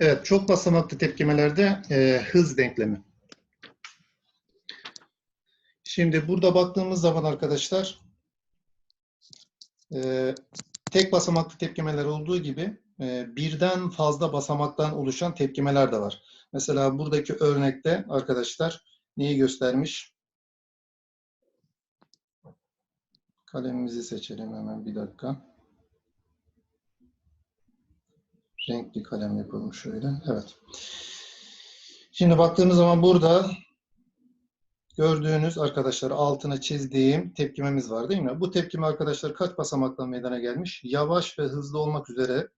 Evet, çok basamaklı tepkimelerde e, hız denklemi. Şimdi burada baktığımız zaman arkadaşlar e, tek basamaklı tepkimeler olduğu gibi e, birden fazla basamaktan oluşan tepkimeler de var. Mesela buradaki örnekte arkadaşlar neyi göstermiş? Kalemimizi seçelim hemen bir dakika. Renkli kalem yapalım şöyle. Evet. Şimdi baktığımız zaman burada gördüğünüz arkadaşlar altına çizdiğim tepkimemiz var değil mi? Bu tepkime arkadaşlar kaç basamaktan meydana gelmiş? Yavaş ve hızlı olmak üzere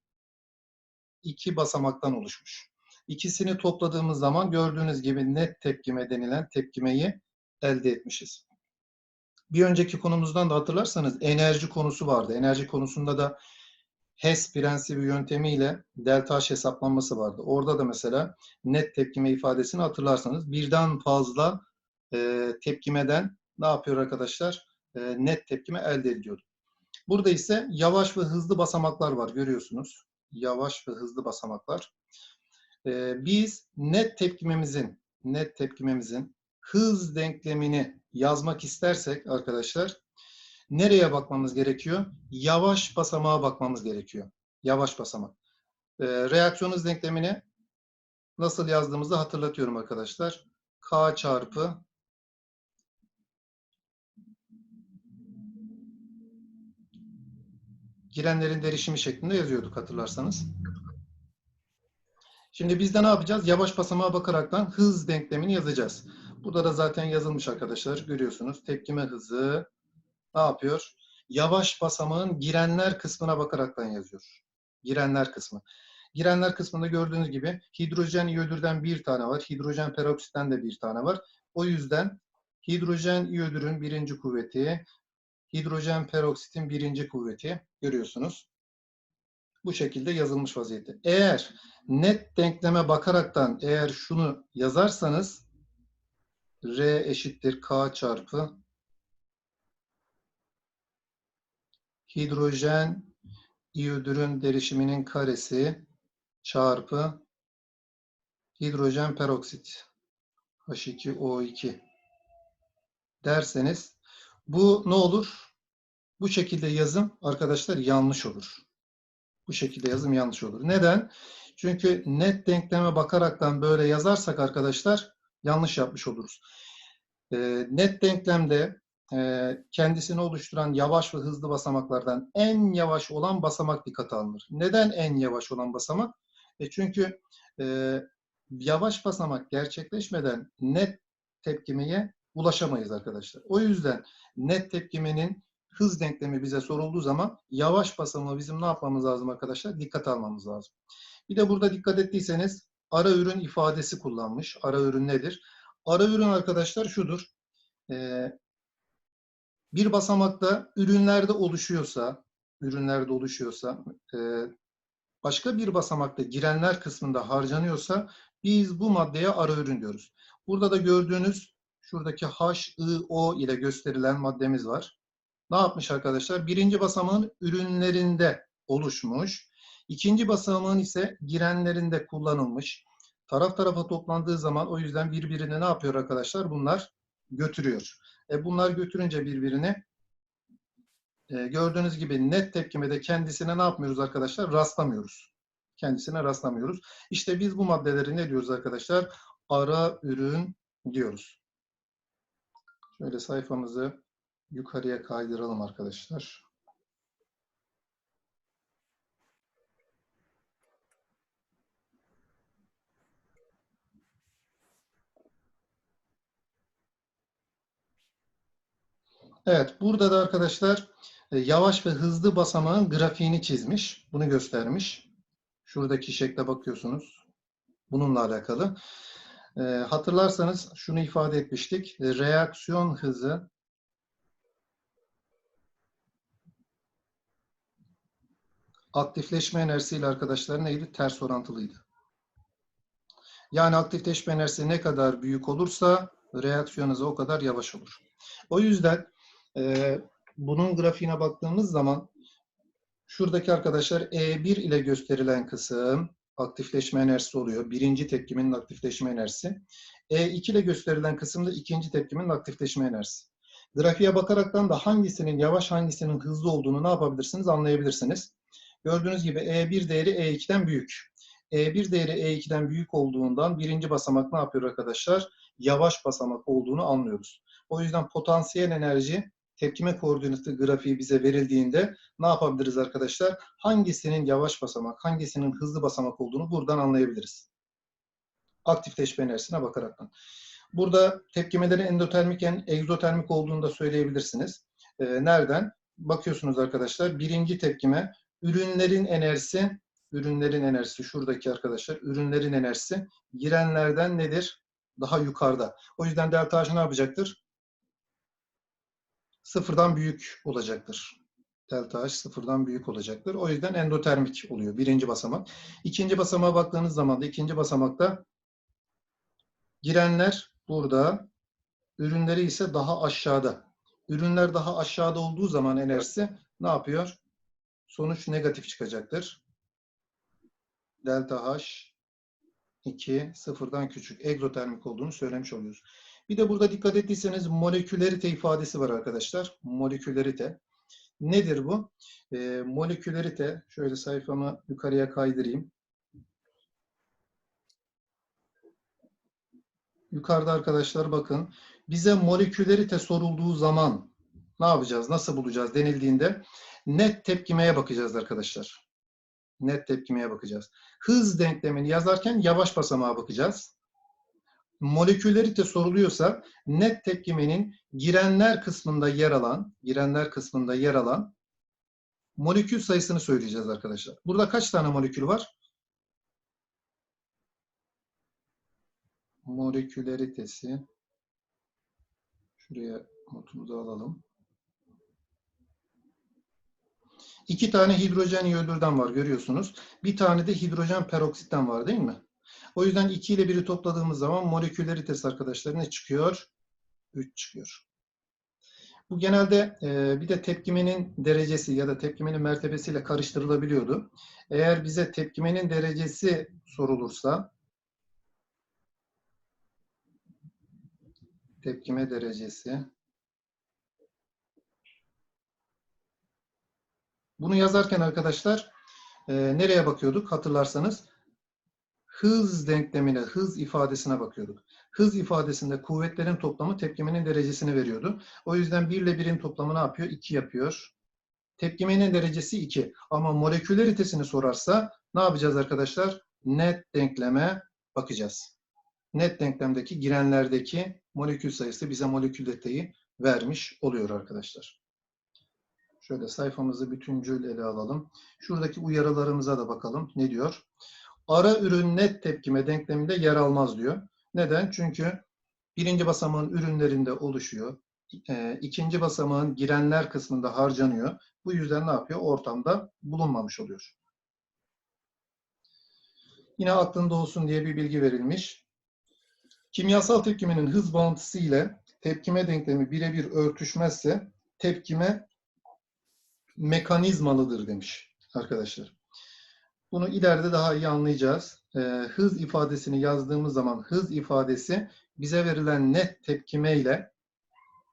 iki basamaktan oluşmuş. İkisini topladığımız zaman gördüğünüz gibi net tepkime denilen tepkimeyi elde etmişiz. Bir önceki konumuzdan da hatırlarsanız enerji konusu vardı. Enerji konusunda da HES prensibi yöntemiyle delta H hesaplanması vardı. Orada da mesela net tepkime ifadesini hatırlarsanız birden fazla e, tepkimeden ne yapıyor arkadaşlar? E, net tepkime elde ediyordu. Burada ise yavaş ve hızlı basamaklar var görüyorsunuz. Yavaş ve hızlı basamaklar. E, biz net tepkimemizin net tepkimemizin hız denklemini yazmak istersek arkadaşlar nereye bakmamız gerekiyor? Yavaş basamağa bakmamız gerekiyor. Yavaş basamak. E, reaksiyon hız denklemini nasıl yazdığımızı hatırlatıyorum arkadaşlar. K çarpı girenlerin derişimi şeklinde yazıyorduk hatırlarsanız. Şimdi biz de ne yapacağız? Yavaş basamağa bakaraktan hız denklemini yazacağız. Burada da zaten yazılmış arkadaşlar. Görüyorsunuz. Tepkime hızı ne yapıyor? Yavaş basamağın girenler kısmına bakaraktan yazıyor. Girenler kısmı. Girenler kısmında gördüğünüz gibi hidrojen iyodürden bir tane var. Hidrojen peroksitten de bir tane var. O yüzden hidrojen iyodürün birinci kuvveti, hidrojen peroksitin birinci kuvveti görüyorsunuz. Bu şekilde yazılmış vaziyette. Eğer net denkleme bakaraktan eğer şunu yazarsanız R eşittir K çarpı hidrojen iyodürün derişiminin karesi çarpı hidrojen peroksit H2O2 derseniz bu ne olur? Bu şekilde yazım arkadaşlar yanlış olur. Bu şekilde yazım yanlış olur. Neden? Çünkü net denkleme bakaraktan böyle yazarsak arkadaşlar yanlış yapmış oluruz. E, net denklemde kendisini oluşturan yavaş ve hızlı basamaklardan en yavaş olan basamak dikkate alınır. Neden en yavaş olan basamak? E çünkü e, yavaş basamak gerçekleşmeden net tepkimeye ulaşamayız arkadaşlar. O yüzden net tepkimenin hız denklemi bize sorulduğu zaman yavaş basamağı bizim ne yapmamız lazım arkadaşlar? Dikkat almamız lazım. Bir de burada dikkat ettiyseniz ara ürün ifadesi kullanmış. Ara ürün nedir? Ara ürün arkadaşlar şudur. Ee, bir basamakta ürünlerde oluşuyorsa, ürünlerde oluşuyorsa, e, başka bir basamakta girenler kısmında harcanıyorsa biz bu maddeye ara ürün diyoruz. Burada da gördüğünüz şuradaki HIO ile gösterilen maddemiz var. Ne yapmış arkadaşlar? Birinci basamağın ürünlerinde oluşmuş. İkinci basamağın ise girenlerinde kullanılmış. Taraf tarafa toplandığı zaman o yüzden birbirini ne yapıyor arkadaşlar? Bunlar götürüyor. E bunlar götürünce birbirini e, gördüğünüz gibi net tepkimede kendisine ne yapmıyoruz arkadaşlar? Rastlamıyoruz. Kendisine rastlamıyoruz. İşte biz bu maddeleri ne diyoruz arkadaşlar? Ara ürün diyoruz. Şöyle sayfamızı yukarıya kaydıralım arkadaşlar. Evet, burada da arkadaşlar e, yavaş ve hızlı basamağın grafiğini çizmiş. Bunu göstermiş. Şuradaki şekle bakıyorsunuz. Bununla alakalı. E, hatırlarsanız şunu ifade etmiştik. E, reaksiyon hızı aktifleşme enerjisiyle arkadaşlar neydi? Ters orantılıydı. Yani aktifleşme enerjisi ne kadar büyük olursa reaksiyon hızı o kadar yavaş olur. O yüzden e, bunun grafiğine baktığımız zaman şuradaki arkadaşlar E1 ile gösterilen kısım aktifleşme enerjisi oluyor. Birinci tepkimenin aktifleşme enerjisi. E2 ile gösterilen kısımda ikinci tepkimenin aktifleşme enerjisi. Grafiğe bakaraktan da hangisinin yavaş hangisinin hızlı olduğunu ne yapabilirsiniz anlayabilirsiniz. Gördüğünüz gibi E1 değeri E2'den büyük. E1 değeri E2'den büyük olduğundan birinci basamak ne yapıyor arkadaşlar? Yavaş basamak olduğunu anlıyoruz. O yüzden potansiyel enerji tepkime koordinatı grafiği bize verildiğinde ne yapabiliriz arkadaşlar? Hangisinin yavaş basamak, hangisinin hızlı basamak olduğunu buradan anlayabiliriz. Aktifleşme enerjisine bakaraktan. Burada tepkimelerin endotermik, egzotermik olduğunu da söyleyebilirsiniz. Ee, nereden? Bakıyorsunuz arkadaşlar. Birinci tepkime ürünlerin enerjisi, ürünlerin enerjisi şuradaki arkadaşlar, ürünlerin enerjisi girenlerden nedir? Daha yukarıda. O yüzden delta H ne yapacaktır? Sıfırdan büyük olacaktır. Delta H sıfırdan büyük olacaktır. O yüzden endotermik oluyor birinci basamak. İkinci basamağa baktığınız zaman da ikinci basamakta girenler burada, ürünleri ise daha aşağıda. Ürünler daha aşağıda olduğu zaman enerjisi ne yapıyor? Sonuç negatif çıkacaktır. Delta H 2 sıfırdan küçük. Egzotermik olduğunu söylemiş oluyoruz. Bir de burada dikkat ettiyseniz molekülerite ifadesi var arkadaşlar. Molekülerite. Nedir bu? E, molekülerite, şöyle sayfamı yukarıya kaydırayım. Yukarıda arkadaşlar bakın. Bize molekülerite sorulduğu zaman ne yapacağız, nasıl bulacağız denildiğinde net tepkimeye bakacağız arkadaşlar. Net tepkimeye bakacağız. Hız denklemini yazarken yavaş basamağa bakacağız. Molekülerite soruluyorsa net tepkimenin girenler kısmında yer alan, girenler kısmında yer alan molekül sayısını söyleyeceğiz arkadaşlar. Burada kaç tane molekül var? moleküleritesi şuraya notumuzu alalım. İki tane hidrojen iyodürden var görüyorsunuz. Bir tane de hidrojen peroksitten var değil mi? O yüzden 2 ile 1'i topladığımız zaman moleküleritesi arkadaşlar ne çıkıyor? 3 çıkıyor. Bu genelde e, bir de tepkimenin derecesi ya da tepkimenin mertebesiyle karıştırılabiliyordu. Eğer bize tepkimenin derecesi sorulursa tepkime derecesi. Bunu yazarken arkadaşlar e, nereye bakıyorduk hatırlarsanız? Hız denklemine, hız ifadesine bakıyorduk. Hız ifadesinde kuvvetlerin toplamı tepkimenin derecesini veriyordu. O yüzden 1 ile 1'in toplamı ne yapıyor? 2 yapıyor. Tepkimenin derecesi 2. Ama moleküleritesini sorarsa ne yapacağız arkadaşlar? Net denkleme bakacağız. Net denklemdeki girenlerdeki molekül sayısı bize moleküliteyi vermiş oluyor arkadaşlar. Şöyle sayfamızı bütüncül ele alalım. Şuradaki uyarılarımıza da bakalım. Ne diyor? Ara ürün net tepkime denkleminde yer almaz diyor. Neden? Çünkü birinci basamağın ürünlerinde oluşuyor. E, ikinci basamağın girenler kısmında harcanıyor. Bu yüzden ne yapıyor? Ortamda bulunmamış oluyor. Yine aklında olsun diye bir bilgi verilmiş. Kimyasal tepkimenin hız bağıntısı ile tepkime denklemi birebir örtüşmezse tepkime mekanizmalıdır demiş arkadaşlar. Bunu ileride daha iyi anlayacağız. Ee, hız ifadesini yazdığımız zaman hız ifadesi bize verilen net tepkime ile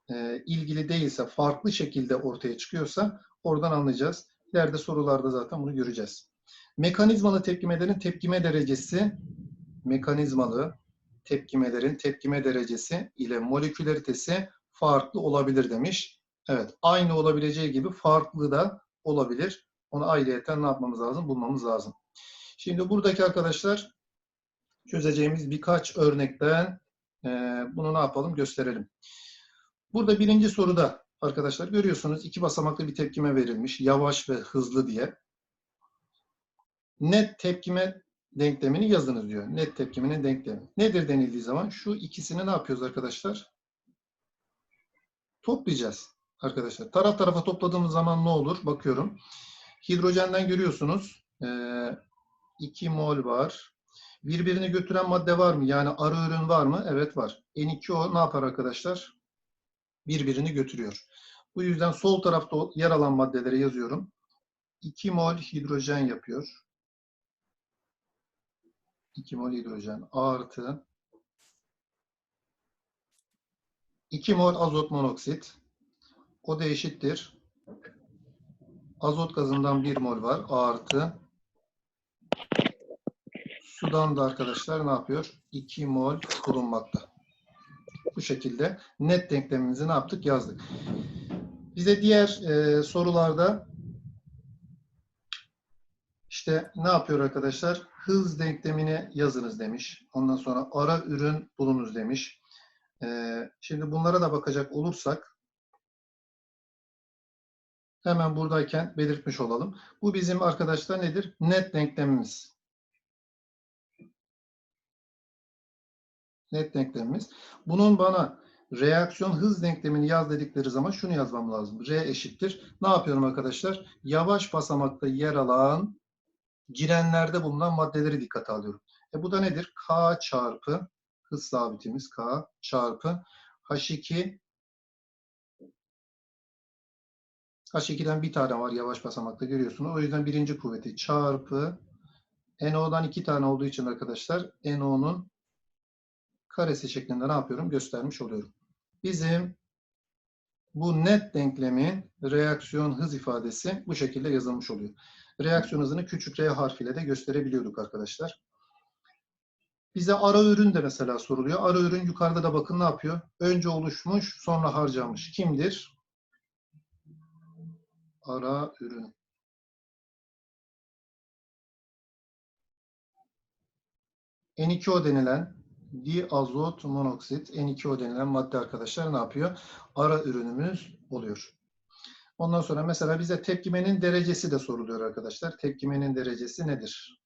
e, ilgili değilse, farklı şekilde ortaya çıkıyorsa oradan anlayacağız. İleride sorularda zaten bunu göreceğiz. Mekanizmalı tepkimelerin tepkime derecesi mekanizmalı tepkimelerin tepkime derecesi ile moleküleritesi farklı olabilir demiş. Evet, aynı olabileceği gibi farklı da olabilir. Onu ayrıyeten ne yapmamız lazım? Bulmamız lazım. Şimdi buradaki arkadaşlar çözeceğimiz birkaç örnekten e, bunu ne yapalım? Gösterelim. Burada birinci soruda arkadaşlar görüyorsunuz iki basamaklı bir tepkime verilmiş. Yavaş ve hızlı diye. Net tepkime denklemini yazınız diyor. Net tepkiminin denklemi. Nedir denildiği zaman şu ikisini ne yapıyoruz arkadaşlar? Toplayacağız arkadaşlar. Taraf tarafa topladığımız zaman ne olur? Bakıyorum. Hidrojenden görüyorsunuz. 2 mol var. Birbirini götüren madde var mı? Yani arı ürün var mı? Evet var. N2O ne yapar arkadaşlar? Birbirini götürüyor. Bu yüzden sol tarafta yer alan maddeleri yazıyorum. 2 mol hidrojen yapıyor. 2 mol hidrojen artı 2 mol azot monoksit. O da eşittir. Azot gazından 1 mol var. Artı sudan da arkadaşlar ne yapıyor? 2 mol bulunmakta. Bu şekilde net denklemimizi ne yaptık? Yazdık. Bize diğer e, sorularda işte ne yapıyor arkadaşlar? Hız denklemini yazınız demiş. Ondan sonra ara ürün bulunuz demiş. Ee, şimdi bunlara da bakacak olursak hemen buradayken belirtmiş olalım. Bu bizim arkadaşlar nedir? Net denklemimiz. Net denklemimiz. Bunun bana reaksiyon hız denklemini yaz dedikleri zaman şunu yazmam lazım. R eşittir. Ne yapıyorum arkadaşlar? Yavaş basamakta yer alan girenlerde bulunan maddeleri dikkate alıyorum. E bu da nedir? K çarpı hız sabitimiz K çarpı H2 H2'den bir tane var yavaş basamakta görüyorsunuz. O yüzden birinci kuvveti çarpı NO'dan iki tane olduğu için arkadaşlar NO'nun karesi şeklinde ne yapıyorum? Göstermiş oluyorum. Bizim bu net denklemin reaksiyon hız ifadesi bu şekilde yazılmış oluyor. Reaksiyon hızını küçük r harfiyle de gösterebiliyorduk arkadaşlar. Bize ara ürün de mesela soruluyor. Ara ürün yukarıda da bakın ne yapıyor? Önce oluşmuş, sonra harcanmış. Kimdir? Ara ürün. N2O denilen diazot monoksit, N2O denilen madde arkadaşlar ne yapıyor? Ara ürünümüz oluyor. Ondan sonra mesela bize tepkimenin derecesi de soruluyor arkadaşlar. Tepkimenin derecesi nedir?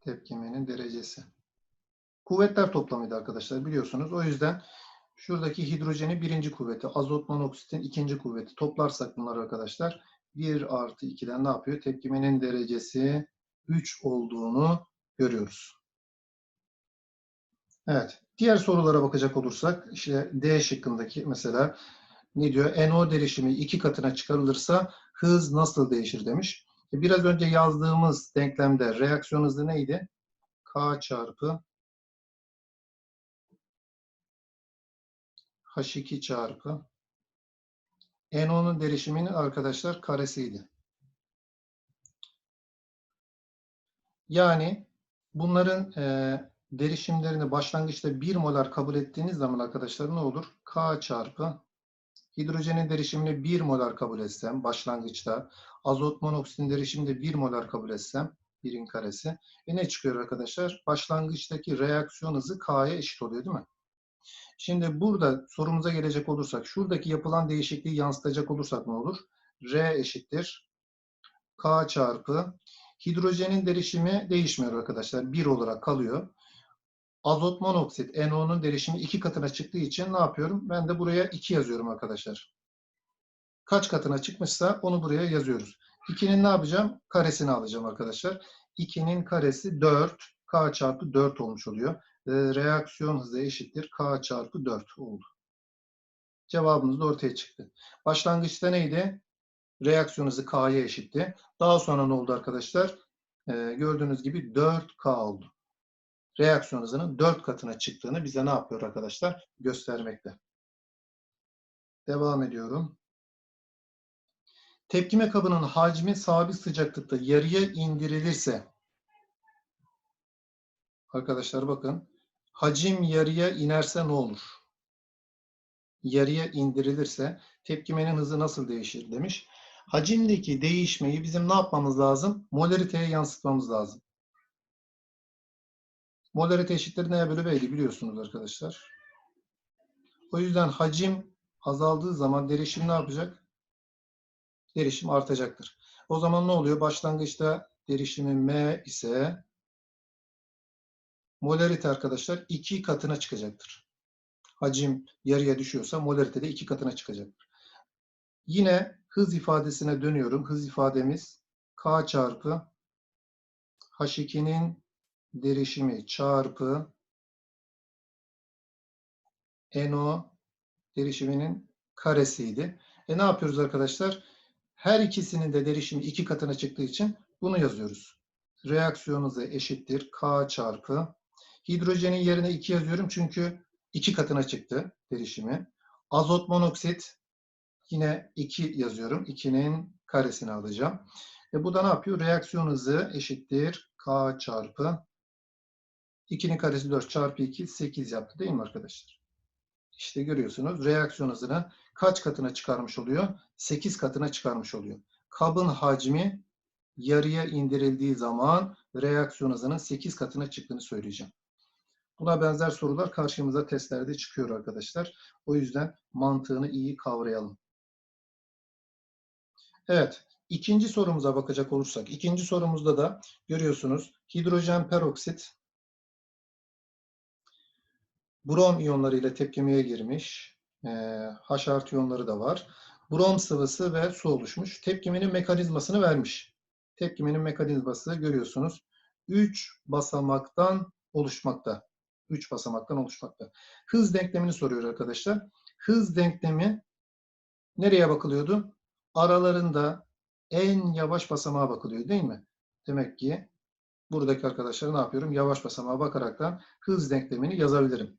Tepkimenin derecesi. Kuvvetler toplamıydı arkadaşlar biliyorsunuz. O yüzden şuradaki hidrojeni birinci kuvveti, azot monoksitin ikinci kuvveti toplarsak bunları arkadaşlar 1 artı 2'den ne yapıyor? Tepkimenin derecesi 3 olduğunu görüyoruz. Evet. Diğer sorulara bakacak olursak işte D şıkkındaki mesela ne diyor? NO derişimi iki katına çıkarılırsa hız nasıl değişir demiş. E, biraz önce yazdığımız denklemde reaksiyon hızı neydi? K çarpı H2 çarpı NO'nun derişiminin arkadaşlar karesiydi. Yani bunların e, derişimlerini başlangıçta 1 molar kabul ettiğiniz zaman arkadaşlar ne olur? K çarpı hidrojenin derişimini 1 molar kabul etsem başlangıçta azot monoksitin derişimini 1 molar kabul etsem 1'in karesi. E ne çıkıyor arkadaşlar? Başlangıçtaki reaksiyon hızı K'ya eşit oluyor değil mi? Şimdi burada sorumuza gelecek olursak, şuradaki yapılan değişikliği yansıtacak olursak ne olur? R eşittir. K çarpı. Hidrojenin derişimi değişmiyor arkadaşlar. 1 olarak kalıyor. Azot monoksit, NO'nun derişimi 2 katına çıktığı için ne yapıyorum? Ben de buraya 2 yazıyorum arkadaşlar. Kaç katına çıkmışsa onu buraya yazıyoruz. 2'nin ne yapacağım? Karesini alacağım arkadaşlar. 2'nin karesi 4. K çarpı 4 olmuş oluyor reaksiyon hızı eşittir K çarpı 4 oldu. Cevabımız da ortaya çıktı. Başlangıçta neydi? Reaksiyon hızı K'ya eşitti. Daha sonra ne oldu arkadaşlar? Ee, gördüğünüz gibi 4K oldu. Reaksiyon hızının 4 katına çıktığını bize ne yapıyor arkadaşlar? Göstermekte. Devam ediyorum. Tepkime kabının hacmi sabit sıcaklıkta yarıya indirilirse Arkadaşlar bakın. Hacim yarıya inerse ne olur? Yarıya indirilirse tepkimenin hızı nasıl değişir demiş. Hacimdeki değişmeyi bizim ne yapmamız lazım? Molariteye yansıtmamız lazım. Molarite eşittir neye bölü B'ydi biliyorsunuz arkadaşlar. O yüzden hacim azaldığı zaman derişim ne yapacak? Derişim artacaktır. O zaman ne oluyor? Başlangıçta derişimi M ise molarite arkadaşlar iki katına çıkacaktır. Hacim yarıya düşüyorsa molarite de iki katına çıkacaktır. Yine hız ifadesine dönüyorum. Hız ifademiz K çarpı H2'nin derişimi çarpı NO derişiminin karesiydi. E ne yapıyoruz arkadaşlar? Her ikisinin de derişimi iki katına çıktığı için bunu yazıyoruz. Reaksiyon hızı eşittir K çarpı. Hidrojenin yerine 2 yazıyorum çünkü iki katına çıktı derişimi. Azot monoksit yine 2 yazıyorum. 2'nin karesini alacağım. E bu da ne yapıyor? Reaksiyon hızı eşittir K çarpı 2'nin karesi 4 çarpı 2 8 yaptı değil mi arkadaşlar? İşte görüyorsunuz reaksiyon hızını kaç katına çıkarmış oluyor? 8 katına çıkarmış oluyor. Kabın hacmi yarıya indirildiği zaman reaksiyon hızının 8 katına çıktığını söyleyeceğim. Buna benzer sorular karşımıza testlerde çıkıyor arkadaşlar. O yüzden mantığını iyi kavrayalım. Evet, ikinci sorumuza bakacak olursak, ikinci sorumuzda da görüyorsunuz hidrojen peroksit brom iyonları ile tepkimeye girmiş. H artı iyonları da var. Brom sıvısı ve su oluşmuş. Tepkimenin mekanizmasını vermiş. Tepkimenin mekanizması görüyorsunuz. 3 basamaktan oluşmakta. 3 basamaktan oluşmakta. Hız denklemini soruyor arkadaşlar. Hız denklemi nereye bakılıyordu? Aralarında en yavaş basamağa bakılıyor değil mi? Demek ki buradaki arkadaşlar ne yapıyorum? Yavaş basamağa bakaraktan hız denklemini yazabilirim.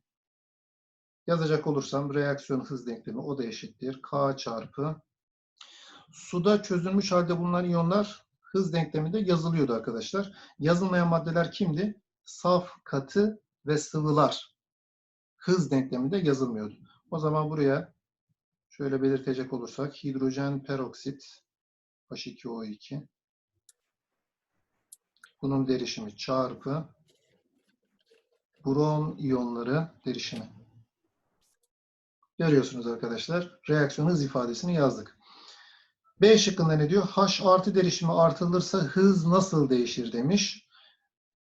Yazacak olursam reaksiyon hız denklemi o da eşittir. K çarpı suda çözülmüş halde bulunan iyonlar hız denkleminde yazılıyordu arkadaşlar. Yazılmayan maddeler kimdi? Saf, katı ve sıvılar. Hız denkleminde yazılmıyordu. O zaman buraya şöyle belirtecek olursak hidrojen peroksit H2O2 bunun derişimi çarpı brom iyonları derişimi. Görüyorsunuz arkadaşlar. Reaksiyon hız ifadesini yazdık. B şıkkında ne diyor? H artı derişimi artılırsa hız nasıl değişir demiş.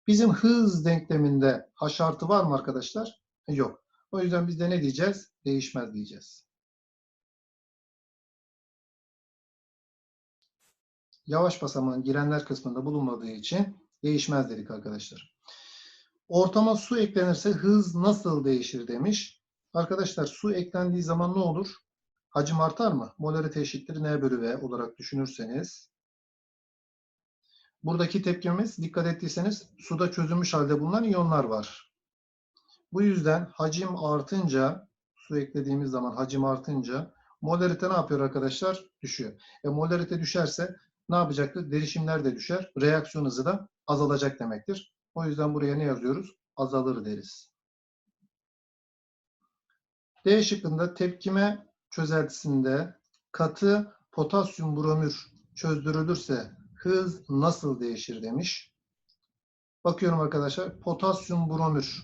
Bizim hız denkleminde H artı var mı arkadaşlar? Yok. O yüzden biz de ne diyeceğiz? Değişmez diyeceğiz. Yavaş basamağın girenler kısmında bulunmadığı için değişmez dedik arkadaşlar. Ortama su eklenirse hız nasıl değişir demiş. Arkadaşlar su eklendiği zaman ne olur? Hacim artar mı? Molarite eşittir N bölü V olarak düşünürseniz. Buradaki tepkimiz dikkat ettiyseniz suda çözülmüş halde bulunan iyonlar var. Bu yüzden hacim artınca su eklediğimiz zaman hacim artınca molarite ne yapıyor arkadaşlar? Düşüyor. E molarite düşerse ne yapacaktır? Derişimler de düşer. Reaksiyon hızı da azalacak demektir. O yüzden buraya ne yazıyoruz? Azalır deriz. D şıkkında tepkime çözeltisinde katı potasyum bromür çözdürülürse hız nasıl değişir demiş. Bakıyorum arkadaşlar. Potasyum bromür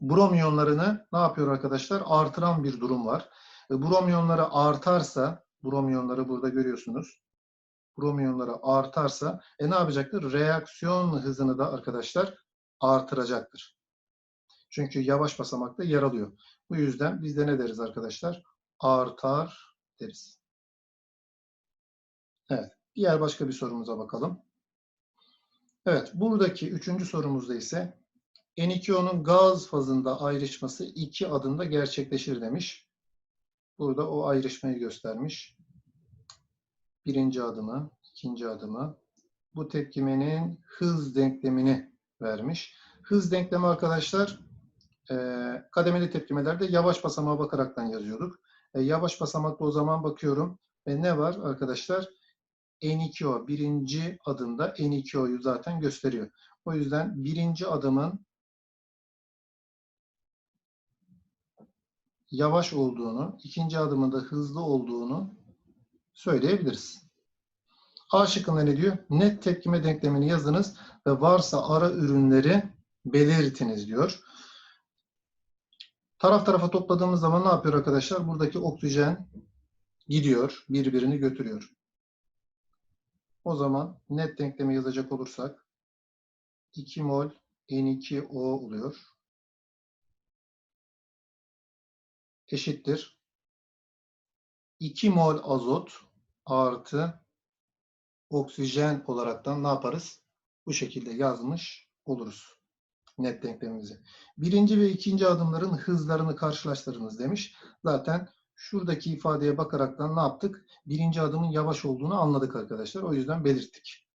brom iyonlarını ne yapıyor arkadaşlar? Artıran bir durum var. E, brom iyonları artarsa brom iyonları burada görüyorsunuz. Brom iyonları artarsa e ne yapacaktır? Reaksiyon hızını da arkadaşlar artıracaktır. Çünkü yavaş basamakta yer alıyor. Bu yüzden biz de ne deriz arkadaşlar? Artar deriz. Evet. Diğer başka bir sorumuza bakalım. Evet. Buradaki üçüncü sorumuzda ise N2O'nun gaz fazında ayrışması iki adımda gerçekleşir demiş. Burada o ayrışmayı göstermiş. Birinci adımı, ikinci adımı. Bu tepkimenin hız denklemini vermiş. Hız denklemi arkadaşlar e, kademeli tepkimelerde yavaş basamağa bakaraktan yazıyorduk. E, yavaş basamakta o zaman bakıyorum. E, ne var arkadaşlar? N2O birinci adımda N2O'yu zaten gösteriyor. O yüzden birinci adımın yavaş olduğunu, ikinci adımın da hızlı olduğunu söyleyebiliriz. A şıkkında ne diyor? Net tepkime denklemini yazınız ve varsa ara ürünleri belirtiniz diyor. Taraf tarafa topladığımız zaman ne yapıyor arkadaşlar? Buradaki oksijen gidiyor, birbirini götürüyor. O zaman net denklemi yazacak olursak 2 mol N2O oluyor. Eşittir. 2 mol azot artı oksijen olaraktan ne yaparız? Bu şekilde yazmış oluruz net denklemimizi. Birinci ve ikinci adımların hızlarını karşılaştırınız demiş. Zaten şuradaki ifadeye bakaraktan ne yaptık? Birinci adımın yavaş olduğunu anladık arkadaşlar. O yüzden belirttik.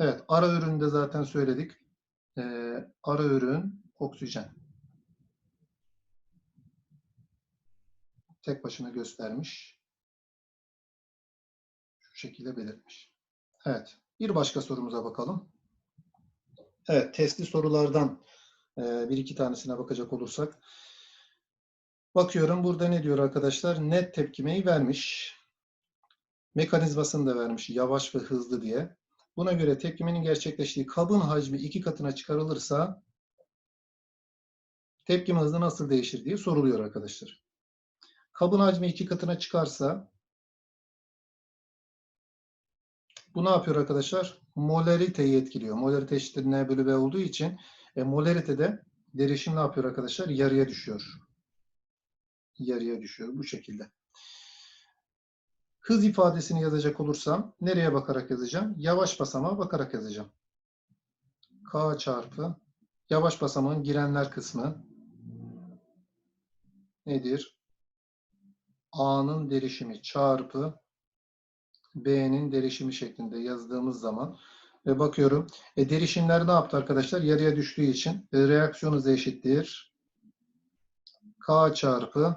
Evet, ara üründe zaten söyledik. Ee, ara ürün oksijen. Tek başına göstermiş. Şu şekilde belirtmiş. Evet, bir başka sorumuza bakalım. Evet, testli sorulardan e, bir iki tanesine bakacak olursak. Bakıyorum burada ne diyor arkadaşlar? Net tepkimeyi vermiş. Mekanizmasını da vermiş yavaş ve hızlı diye. Buna göre tepkimenin gerçekleştiği kabın hacmi iki katına çıkarılırsa tepkime hızı nasıl değişir diye soruluyor arkadaşlar. Kabın hacmi iki katına çıkarsa bu ne yapıyor arkadaşlar? Molariteyi etkiliyor. Molarite eşittir N bölü B olduğu için e, molaritede derişim ne yapıyor arkadaşlar? Yarıya düşüyor. Yarıya düşüyor bu şekilde. Hız ifadesini yazacak olursam nereye bakarak yazacağım? Yavaş basamağa bakarak yazacağım. K çarpı yavaş basamağın girenler kısmı nedir? A'nın derişimi çarpı B'nin derişimi şeklinde yazdığımız zaman ve bakıyorum. E, derişimler ne yaptı arkadaşlar? Yarıya düştüğü için e, reaksiyon hızı eşittir. K çarpı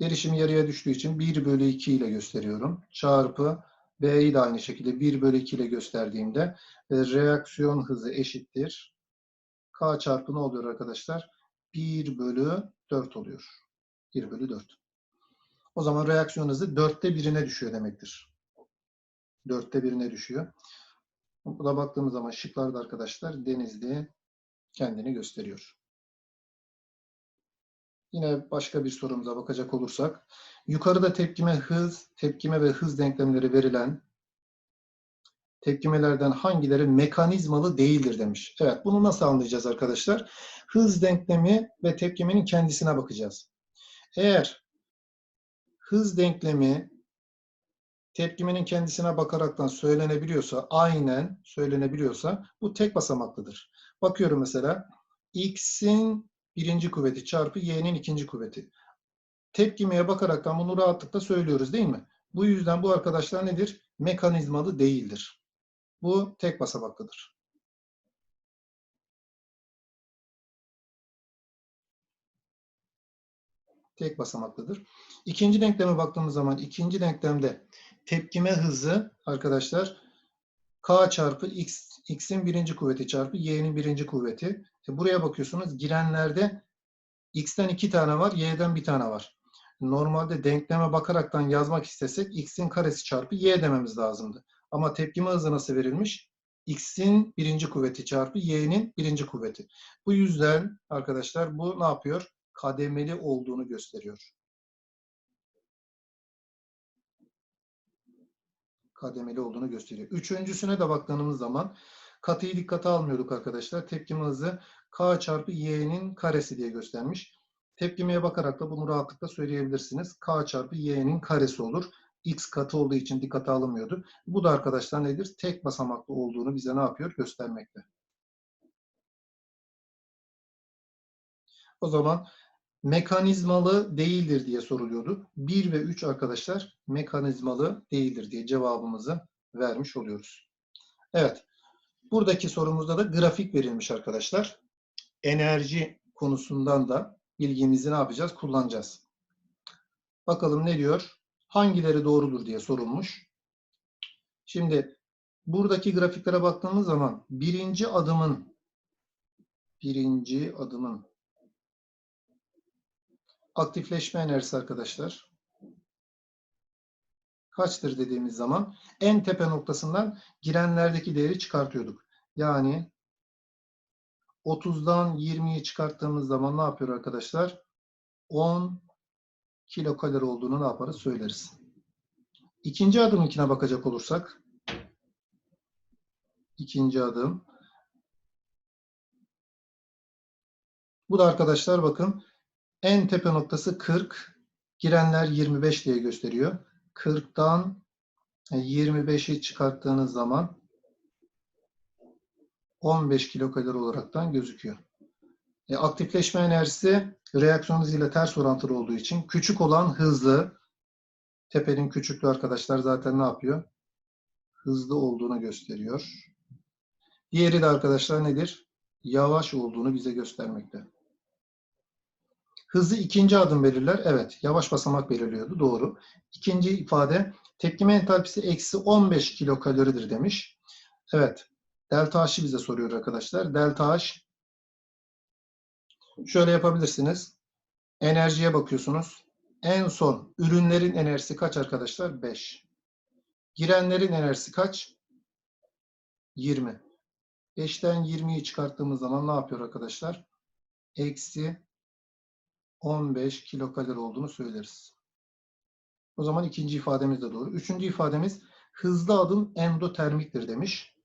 derişim yarıya düştüğü için 1 bölü 2 ile gösteriyorum. Çarpı B'yi de aynı şekilde 1 bölü 2 ile gösterdiğimde e, reaksiyon hızı eşittir. K çarpı ne oluyor arkadaşlar? 1 bölü 4 oluyor. 1 bölü 4. O zaman reaksiyon hızı 4'te birine düşüyor demektir. 4'te birine düşüyor. Bu da baktığımız zaman şıklarda arkadaşlar Denizli kendini gösteriyor. Yine başka bir sorumuza bakacak olursak, yukarıda tepkime hız, tepkime ve hız denklemleri verilen tepkimelerden hangileri mekanizmalı değildir demiş. Evet, bunu nasıl anlayacağız arkadaşlar? Hız denklemi ve tepkimenin kendisine bakacağız. Eğer hız denklemi tepkimenin kendisine bakaraktan söylenebiliyorsa, aynen söylenebiliyorsa bu tek basamaklıdır. Bakıyorum mesela x'in birinci kuvveti çarpı y'nin ikinci kuvveti. Tepkimeye bakaraktan bunu rahatlıkla söylüyoruz değil mi? Bu yüzden bu arkadaşlar nedir? Mekanizmalı değildir. Bu tek basamaklıdır. Tek basamaklıdır. İkinci denkleme baktığımız zaman ikinci denklemde tepkime hızı arkadaşlar k çarpı x, x'in birinci kuvveti çarpı y'nin birinci kuvveti. E buraya bakıyorsunuz girenlerde x'ten iki tane var, y'den bir tane var. Normalde denkleme bakaraktan yazmak istesek x'in karesi çarpı y dememiz lazımdı. Ama tepkime hızı nasıl verilmiş? x'in birinci kuvveti çarpı y'nin birinci kuvveti. Bu yüzden arkadaşlar bu ne yapıyor? Kademeli olduğunu gösteriyor. kademeli olduğunu gösteriyor. Üçüncüsüne de baktığımız zaman katıyı dikkate almıyorduk arkadaşlar. Tepkime hızı k çarpı y'nin karesi diye göstermiş. Tepkimeye bakarak da bunu rahatlıkla söyleyebilirsiniz. k çarpı y'nin karesi olur. x katı olduğu için dikkate alınmıyordu. Bu da arkadaşlar nedir? Tek basamaklı olduğunu bize ne yapıyor? Göstermekte. O zaman mekanizmalı değildir diye soruluyordu. 1 ve 3 arkadaşlar mekanizmalı değildir diye cevabımızı vermiş oluyoruz. Evet. Buradaki sorumuzda da grafik verilmiş arkadaşlar. Enerji konusundan da bilgimizi ne yapacağız? Kullanacağız. Bakalım ne diyor? Hangileri doğrudur diye sorulmuş. Şimdi buradaki grafiklere baktığımız zaman birinci adımın birinci adımın aktifleşme enerjisi arkadaşlar kaçtır dediğimiz zaman en tepe noktasından girenlerdeki değeri çıkartıyorduk. Yani 30'dan 20'yi çıkarttığımız zaman ne yapıyor arkadaşlar? 10 kilokalori olduğunu ne yaparız? Söyleriz. İkinci adımınkine bakacak olursak ikinci adım bu da arkadaşlar bakın en tepe noktası 40. Girenler 25 diye gösteriyor. 40'tan 25'i çıkarttığınız zaman 15 kilokalori olaraktan gözüküyor. E, aktifleşme enerjisi reaksiyon hızıyla ters orantılı olduğu için küçük olan hızlı. Tepenin küçüklüğü arkadaşlar zaten ne yapıyor? Hızlı olduğunu gösteriyor. Diğeri de arkadaşlar nedir? Yavaş olduğunu bize göstermekte. Hızı ikinci adım belirler. Evet, yavaş basamak belirliyordu. Doğru. İkinci ifade tepkime entalpisi eksi 15 kilokaloridir demiş. Evet. Delta H'ı bize soruyor arkadaşlar. Delta H şöyle yapabilirsiniz. Enerjiye bakıyorsunuz. En son ürünlerin enerjisi kaç arkadaşlar? 5. Girenlerin enerjisi kaç? 20. 5'ten 20'yi çıkarttığımız zaman ne yapıyor arkadaşlar? Eksi 15 kilokalori olduğunu söyleriz. O zaman ikinci ifademiz de doğru. Üçüncü ifademiz hızlı adım endotermiktir demiş.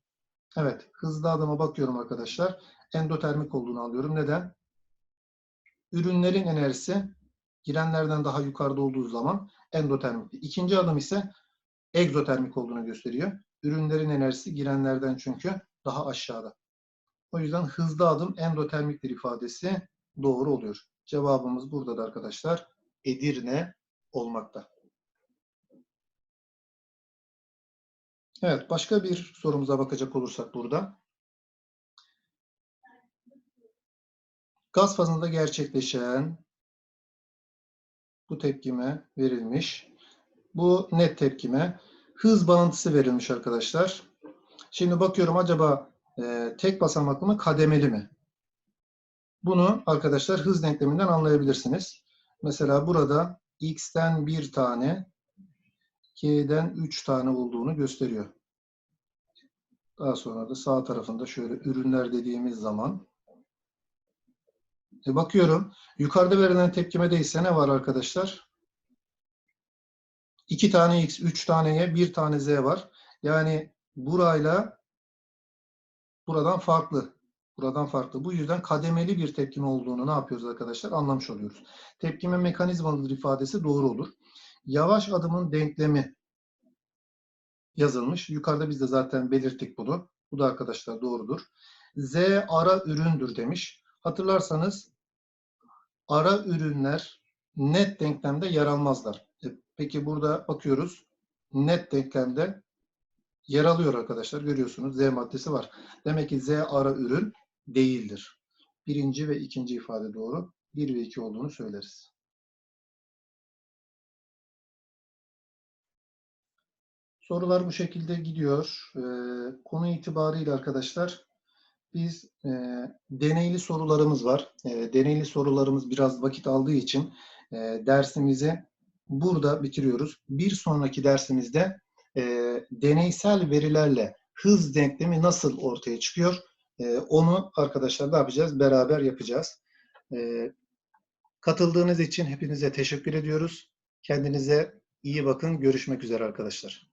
Evet, hızlı adıma bakıyorum arkadaşlar. Endotermik olduğunu alıyorum. Neden? Ürünlerin enerjisi girenlerden daha yukarıda olduğu zaman endotermik. İkinci adım ise egzotermik olduğunu gösteriyor. Ürünlerin enerjisi girenlerden çünkü daha aşağıda. O yüzden hızlı adım endotermiktir ifadesi doğru oluyor. Cevabımız burada da arkadaşlar Edirne olmakta. Evet, başka bir sorumuza bakacak olursak burada. Gaz fazında gerçekleşen bu tepkime verilmiş. Bu net tepkime hız bağıntısı verilmiş arkadaşlar. Şimdi bakıyorum acaba e, tek basamaklı mı kademeli mi? Bunu arkadaşlar hız denkleminden anlayabilirsiniz. Mesela burada x'ten bir tane, y'den üç tane olduğunu gösteriyor. Daha sonra da sağ tarafında şöyle ürünler dediğimiz zaman e bakıyorum. Yukarıda verilen tepkimede ise ne var arkadaşlar? 2 tane x, 3 tane y, 1 tane z var. Yani burayla buradan farklı. Buradan farklı. Bu yüzden kademeli bir tepkime olduğunu ne yapıyoruz arkadaşlar? Anlamış oluyoruz. Tepkime mekanizmalıdır ifadesi doğru olur. Yavaş adımın denklemi yazılmış. Yukarıda biz de zaten belirttik bunu. Bu da arkadaşlar doğrudur. Z ara üründür demiş. Hatırlarsanız ara ürünler net denklemde yer almazlar. E, Peki burada bakıyoruz. Net denklemde yer alıyor arkadaşlar. Görüyorsunuz Z maddesi var. Demek ki Z ara ürün değildir. Birinci ve ikinci ifade doğru. Bir ve iki olduğunu söyleriz. Sorular bu şekilde gidiyor. Ee, konu itibariyle arkadaşlar biz e, deneyli sorularımız var. E, deneyli sorularımız biraz vakit aldığı için e, dersimizi burada bitiriyoruz. Bir sonraki dersimizde e, deneysel verilerle hız denklemi nasıl ortaya çıkıyor? Onu arkadaşlar ne yapacağız? Beraber yapacağız. Katıldığınız için hepinize teşekkür ediyoruz. Kendinize iyi bakın. Görüşmek üzere arkadaşlar.